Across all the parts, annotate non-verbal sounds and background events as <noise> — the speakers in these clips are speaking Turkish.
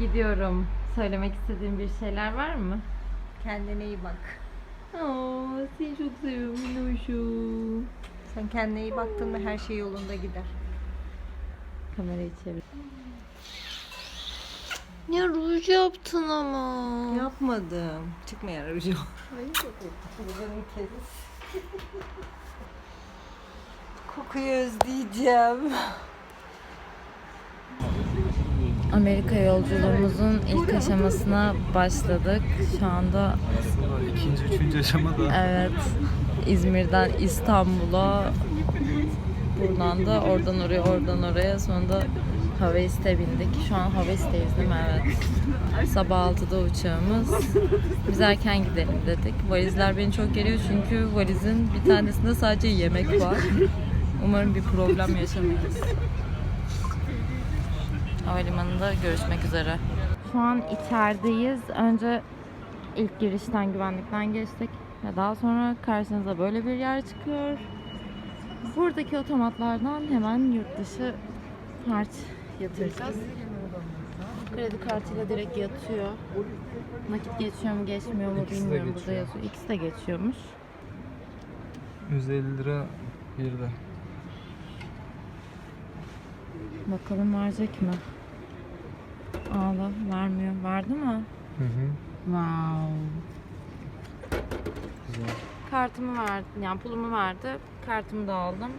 gidiyorum. Söylemek istediğin bir şeyler var mı? Kendine iyi bak. Aa, seni çok seviyorum Minnoşum. Sen kendine iyi baktın mı her şey yolunda gider. Kamerayı çevir. Ya ruj yaptın ama. Yapmadım. Çıkmayan. Buradanın kez. Kokuyu özleyeceğim. Amerika yolculuğumuzun ilk aşamasına başladık. Şu anda Aslında ikinci, üçüncü aşama da evet İzmir'den İstanbul'a buradan da oradan oraya oradan oraya sonra da Havaist'e bindik. Şu an Havaist'teyiz değil mi? Evet. Sabah 6'da uçağımız. Biz erken gidelim dedik. Valizler beni çok geriyor çünkü valizin bir tanesinde sadece yemek var. Umarım bir problem yaşamayız. Havalimanında görüşmek üzere. Şu an içerideyiz. Önce ilk girişten güvenlikten geçtik. Ve daha sonra karşınıza böyle bir yer çıkıyor. Buradaki otomatlardan hemen yurt dışı harç yatıracağız. Kredi kartıyla direkt yatıyor. Nakit geçiyor mu geçmiyor mu İkisi de bilmiyorum. Burada geçiyor. yazıyor. İkisi de geçiyormuş. 150 lira bir de. Bakalım verecek mi? Ağla vermiyor. Verdi mi? Hı hı. Wow. Güzel. Kartımı verdi, yani pulumu verdi. Kartımı da aldım.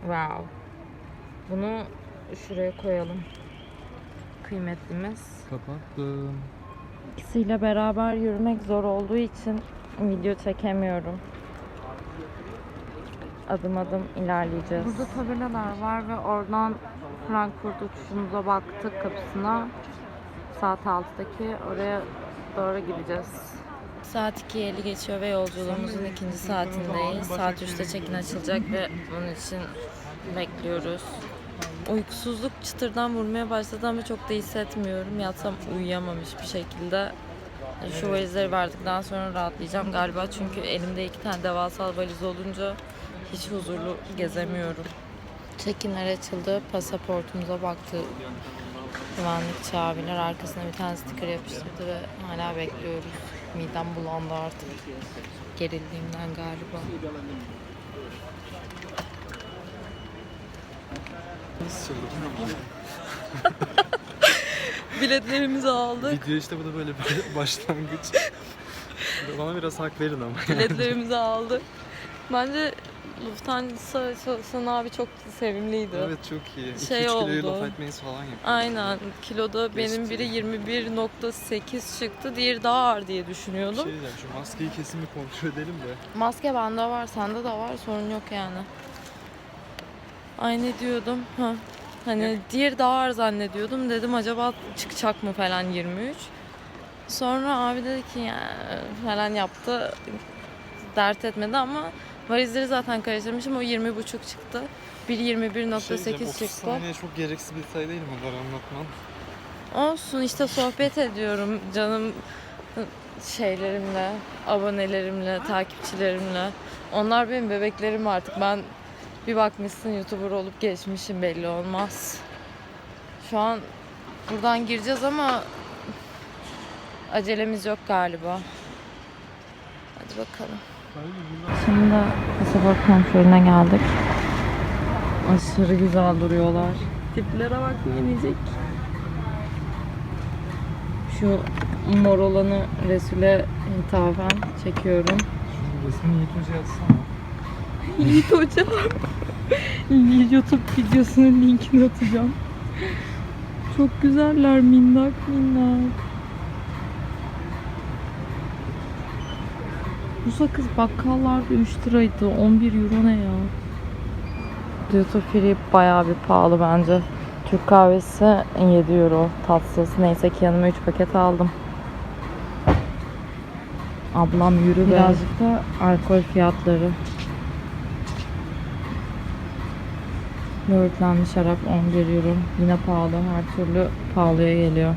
Wow. Bunu şuraya koyalım. Kıymetlimiz. Kapattım. İkisiyle beraber yürümek zor olduğu için video çekemiyorum. Adım adım ilerleyeceğiz. Burada tabelalar var ve oradan Frankfurt uçuşumuza baktık kapısına. Saat 6'daki oraya doğru gideceğiz. Saat 2.50 geçiyor ve yolculuğumuzun ikinci saatindeyiz. Saat 3'te check-in açılacak ve bunun için bekliyoruz. Uykusuzluk çıtırdan vurmaya başladı ama çok da hissetmiyorum. Yatsam uyuyamamış bir şekilde. Şu valizleri verdikten sonra rahatlayacağım galiba çünkü elimde iki tane devasa valiz olunca hiç huzurlu gezemiyorum. Check-inler açıldı. Pasaportumuza baktı. Güvenlikçi abiler arkasına bir tane sticker yapıştırdı ve hala bekliyoruz. Midem bulandı artık. Gerildiğimden galiba. <laughs> Biletlerimizi aldık. Video işte bu da böyle bir <laughs> başlangıç. Bana biraz hak verin ama. Biletlerimizi aldık. Bence Lufthansa çalışan abi çok sevimliydi. evet çok iyi. 2-3 Şey kiloyu oldu. laf etmeyiz falan yapıyor. Aynen. Kiloda benim biri 21.8 çıktı. Diğeri daha ağır diye Bir düşünüyordum. şey diyeceğim şu maskeyi kesin bir kontrol edelim de. Maske bende var, sende de var. Sorun yok yani. Ay ne diyordum? Ha. Hani diğer daha ağır zannediyordum. Dedim acaba çıkacak mı falan 23. Sonra abi dedi ki ya falan yaptı. Dert etmedi ama valizleri zaten karıştırmışım. O 20.5 çıktı. Biri 21.8 Şey diyeceğim, 30 çıktı. çok gereksiz bir detay değil mi bunları anlatman? Olsun işte sohbet ediyorum canım şeylerimle, abonelerimle, takipçilerimle. Onlar benim bebeklerim artık. Ben bir bakmışsın YouTuber olup geçmişim belli olmaz. Şu an buradan gireceğiz ama acelemiz yok galiba. Hadi bakalım. Şimdi pasaport kontrolüne geldik. Aşırı güzel duruyorlar. Tiplere bak minicik. Şu mor olanı Resul'e hitaben çekiyorum. Resmini Yiğit <laughs> Hoca yazsana. Yiğit hocam. YouTube videosunun linkini atacağım. Çok güzeller minnak minnak. Bu sakız bakkallarda 3 liraydı. 11 euro ne ya? Duty Free bayağı bir pahalı bence. Türk kahvesi 7 euro tatsız. Neyse ki yanıma 3 paket aldım. Ablam yürü be. Birazcık da alkol fiyatları. Böğürtlenmiş şarap 11 euro. Yine pahalı. Her türlü pahalıya geliyor.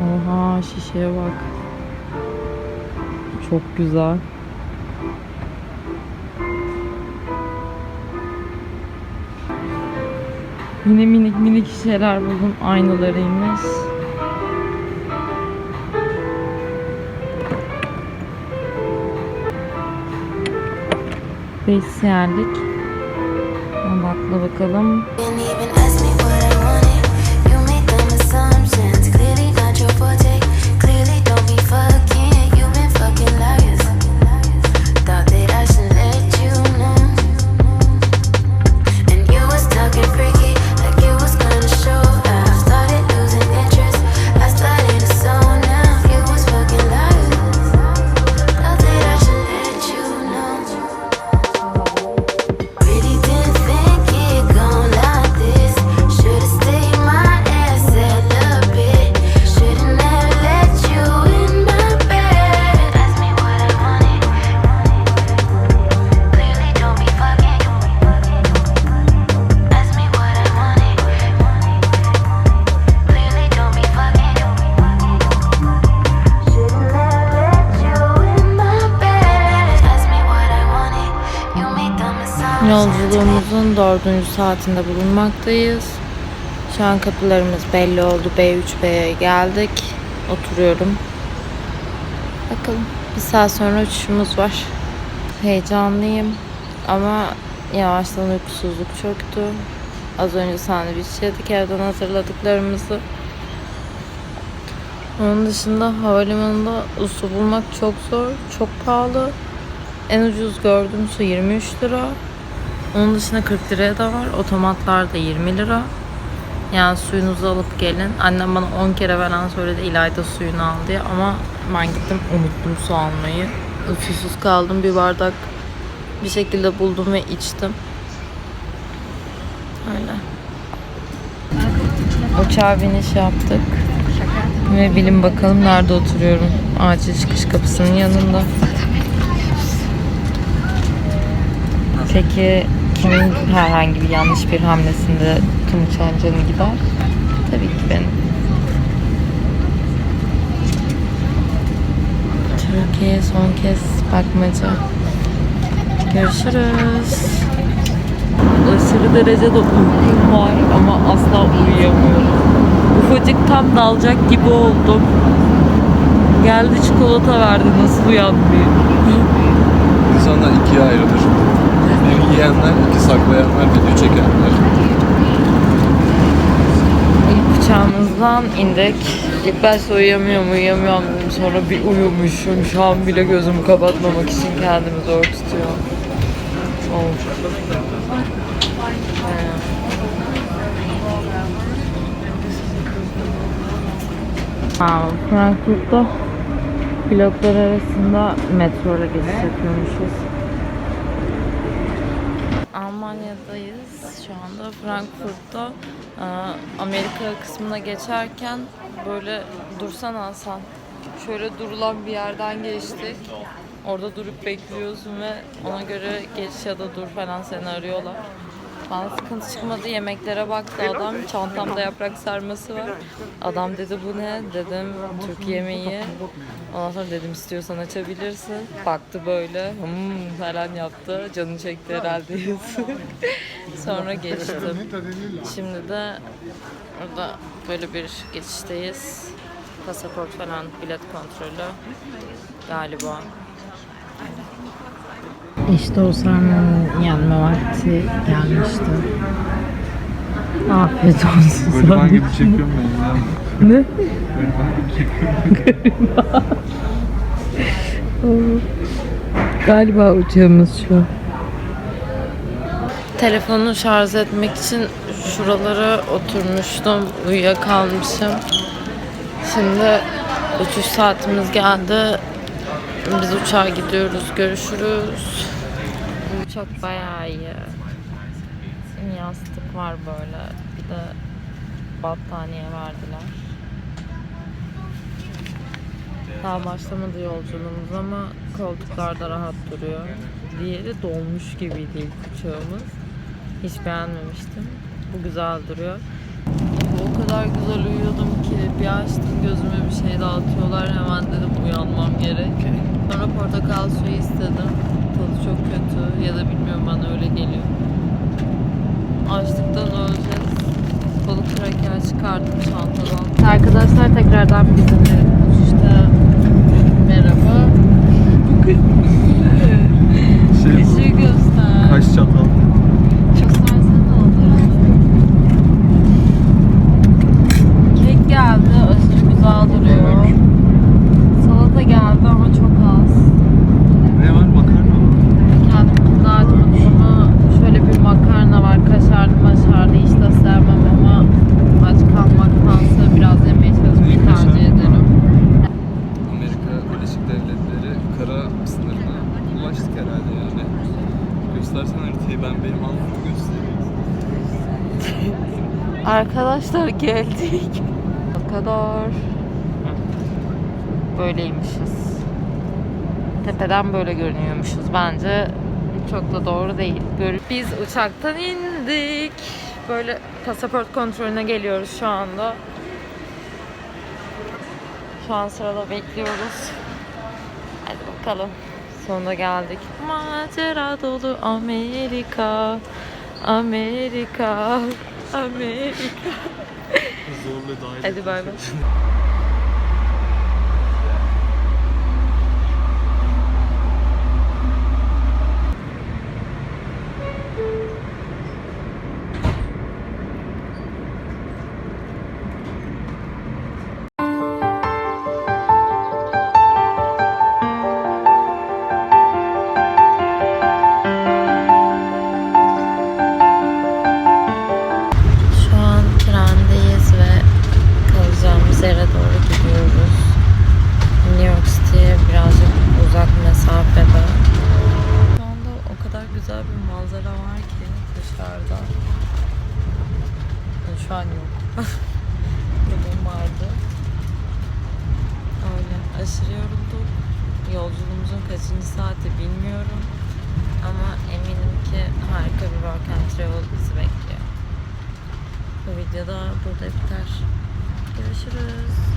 Oha şişeye bak. Çok güzel. Yine minik minik şeyler buldum. Aynalarıymış. Besiyerlik. Bakla bakalım. Yolculuğumuzun dördüncü saatinde bulunmaktayız. Şu an kapılarımız belli oldu. B3B'ye geldik. Oturuyorum. Bakalım. Bir saat sonra uçuşumuz var. Heyecanlıyım. Ama yavaştan uykusuzluk çöktü. Az önce sandviç yedik evden hazırladıklarımızı. Onun dışında havalimanında su bulmak çok zor. Çok pahalı. En ucuz gördüğüm su 23 lira. Onun dışında 40 liraya da var. Otomatlar da 20 lira. Yani suyunuzu alıp gelin. Annem bana 10 kere falan söyledi İlayda suyunu al diye ama ben gittim unuttum su almayı. Susuz kaldım bir bardak bir şekilde buldum ve içtim. Öyle. Uçağa biniş yaptık. Ve bilin bakalım nerede oturuyorum. Acil çıkış kapısının yanında. Peki kimin herhangi bir yanlış bir hamlesinde tüm canı gider? Tabii ki benim. Türkiye son kez bakmaca. Görüşürüz. Aşırı derecede uykum var ama asla uyuyamıyorum. Ufacık tam dalacak gibi oldum. Geldi çikolata verdi nasıl uyanmayayım. İnsanlar ikiye ayrılır. Yiyenler, iki saklayanlar, video çekenler. İlk uçağımızdan indik. İlk başta uyuyamıyorum, uyuyamıyorum dedim. Sonra bir uyumuşum. Şu an bile gözümü kapatmamak için kendimi zor tutuyorum. Of. Ha, Frankfurt'ta pilotlar arasında metro ile geçiş yapıyormuşuz. Almanya'dayız. Şu anda Frankfurt'ta Ee, Amerika kısmına geçerken böyle dursan Hasan. Şöyle durulan bir yerden geçtik. Orada durup bekliyorsun ve ona göre geç ya da dur falan seni arıyorlar. Bana sıkıntı çıkmadı. Yemeklere baktı adam. Çantamda yaprak sarması var. Adam dedi bu ne? Dedim Türk yemeği. Ondan sonra dedim istiyorsan açabilirsin. Baktı böyle. Hmm falan yaptı. Canı çekti herhalde yazık. <laughs> sonra geçtim. Şimdi de orada böyle bir geçişteyiz. Pasaport falan bilet kontrolü galiba. İşte o sarmanın yenme vakti gelmişti. Afiyet olsun Gariban gibi çekiyorum ben ya. Ne? Gariban gibi çekiyorum. Galiba uçağımız şu. Telefonu şarj etmek için şuralara oturmuştum. Uyuyakalmışım. Şimdi uçuş saatimiz geldi. Biz uçağa gidiyoruz. Görüşürüz. Uçak bayağı iyi. Yastık var böyle. Bir de battaniye verdiler. Daha başlamadı yolculuğumuz ama koltuklar da rahat duruyor. Diğeri dolmuş gibiydi ilk uçağımız. Hiç beğenmemiştim. Bu güzel duruyor. Kadar güzel uyuyordum ki bir açtım gözüme bir şey dağıtıyorlar hemen dedim uyanmam gerek. Sonra portakal suyu istedim. Tadı çok kötü ya da bilmiyorum bana öyle geliyor. Açlıktan öleceğiz. Balık kraker çıkardım çantadan. Arkadaşlar tekrardan bizimle uçuşta merhaba. <laughs> Şey Işığı göster. Kaç çatal? Göstersene olur. Kek geldi. Aşırı güzel duruyor. Salata geldi ama çok az. Ne var makarna mı? Kendim kızartmadım ama şöyle bir makarna var. Kaşarlı maşarlı hiç de sevmem ama aç kalmaktansa biraz yemeye çalışmayı Neyi kaşar? tercih ederim. Amerika Birleşik Devletleri kara sınırına ulaştık herhalde yani. Göstersen haritayı ben benim alnımı göstereyim. Arkadaşlar geldik. O kadar. Böyleymişiz. Tepeden böyle görünüyormuşuz. Bence çok da doğru değil. Biz uçaktan indik. Böyle pasaport kontrolüne geliyoruz şu anda. Şu an sırada bekliyoruz. Hadi bakalım. Sonunda geldik. Macera dolu Amerika. Amerika. Amerika. Zorla dahil. Hadi bay bay. <laughs> dışarıda. Yani Şu an yok. <laughs> Demin vardı. Öyle aşırı yorulduk. Yolculuğumuzun kaçıncı saati bilmiyorum. Ama eminim ki harika bir work and travel bizi bekliyor. Bu videoda burada biter. Görüşürüz.